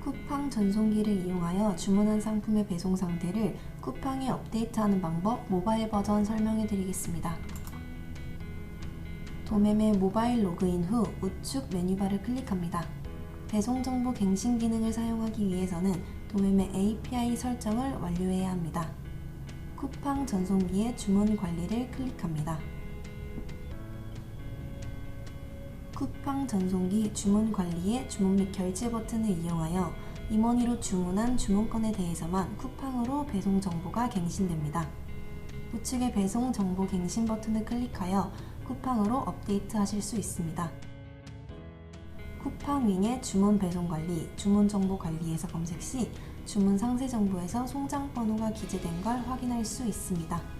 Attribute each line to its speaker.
Speaker 1: 쿠팡 전송기를 이용하여 주문한 상품의 배송 상태를 쿠팡에 업데이트하는 방법 모바일 버전 설명해 드리겠습니다. 도매매 모바일 로그인 후 우측 메뉴바를 클릭합니다. 배송 정보 갱신 기능을 사용하기 위해서는 도매매 API 설정을 완료해야 합니다. 쿠팡 전송기의 주문 관리를 클릭합니다. 쿠팡 전송기 주문 관리의 주문 및 결제 버튼을 이용하여 임원이로 주문한 주문건에 대해서만 쿠팡으로 배송 정보가 갱신됩니다. 우측의 배송 정보 갱신 버튼을 클릭하여 쿠팡으로 업데이트 하실 수 있습니다. 쿠팡 윙의 주문 배송 관리, 주문 정보 관리에서 검색 시 주문 상세 정보에서 송장 번호가 기재된 걸 확인할 수 있습니다.